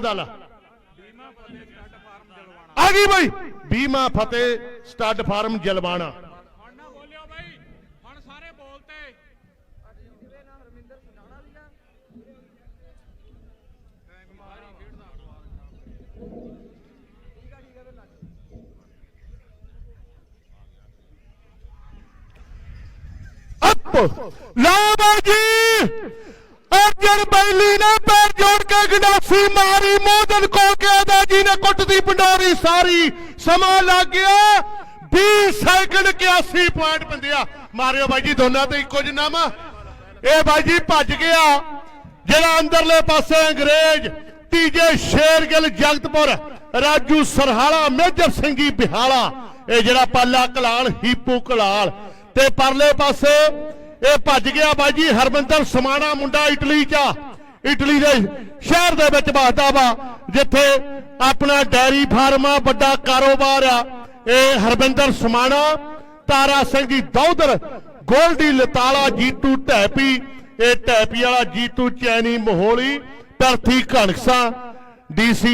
ਦਲ ਆ ਗਈ ਬਈ। ਬੀਮਾ ਫਤਿਹ ਸਟੱਡ ਫਾਰਮ ਜਲਵਾਣਾ। ਹੁਣ ਨਾ ਬੋਲਿਓ ਬਾਈ ਹੁਣ ਸਾਰੇ ਬੋਲਤੇ ਅੱਪ ਲਓ ਬਾਜੀ ਅਰਜਨ ਬੈਲੀ ਨੇ ਪੈਰ ਜੋੜ ਗੰਡਾਸੀ ਮਾਰੀ ਮੋਦਨ ਕੋ ਕੇ ਜੀ ਨੇ ਕੁੱਟਦੀ ਪੰਡੋਰੀ ਸਾਰੀ। ਸਮਾਂ ਲੱਗ ਗਿਆ। 20 ਸੈਕਿੰਡ 81 ਪੁਆਇੰਟ ਪਿੰਦਿਆ ਮਾਰਿਓ ਬਾਈ ਜੀ, ਦੋਨਾਂ ਤੇ ਇੱਕੋ ਜਿਹਾ ਵਾ। ਇਹ ਬਾਈ ਜੀ ਭੱਜ ਗਿਆ। ਜਿਹੜਾ ਅੰਦਰਲੇ ਪਾਸੇ ਅੰਗਰੇਜ਼, ਤੀਜੇ ਸ਼ੇਰਗਿੱਲ ਜਗਤਪੁਰ, ਰਾਜੂ ਸਰਹਾਲਾ, ਮੇਜਰ ਸਿੰਘੀ ਬਿਹਾਲਾ। ਇਹ ਜਿਹੜਾ ਪਾਲਾ ਕਲਾਲ, ਹੀਪੂ ਕਲਾਲ। ਤੇ ਪਰਲੇ ਪਾਸੇ ਇਹ ਭੱਜ ਗਿਆ ਬਾਈ ਜੀ ਹਰਮੰਦਰ ਸਮਾਣਾ, ਮੁੰਡਾ ਇਟਲੀ ਚ ਇਟਲੀ ਦੇ ਸ਼ਹਿਰ ਦੇ ਵਿੱਚ ਵਸਦਾ ਵਾ, ਜਿੱਥੇ ਆਪਣਾ ਡੈਰੀ ਫਾਰਮ ਆ, ਵੱਡਾ ਕਾਰੋਬਾਰ ਆ। ਇਹ ਹਰਵਿੰਦਰ ਸਮਾਣਾ, ਤਾਰਾ ਸਿੰਘ ਜੀ ਦੌਦਰ ਗੋਲਡੀ ਲਤਾਲਾ, ਜੀਤੂ ਢੈਪੀ, ਇਹ ਢੈਪੀ ਵਾਲਾ ਜੀਤੂ ਚੈਨੀ ਮੋਹਲੀ ਧਰਤੀ ਘਣਕਸਾ ਡੀਸੀ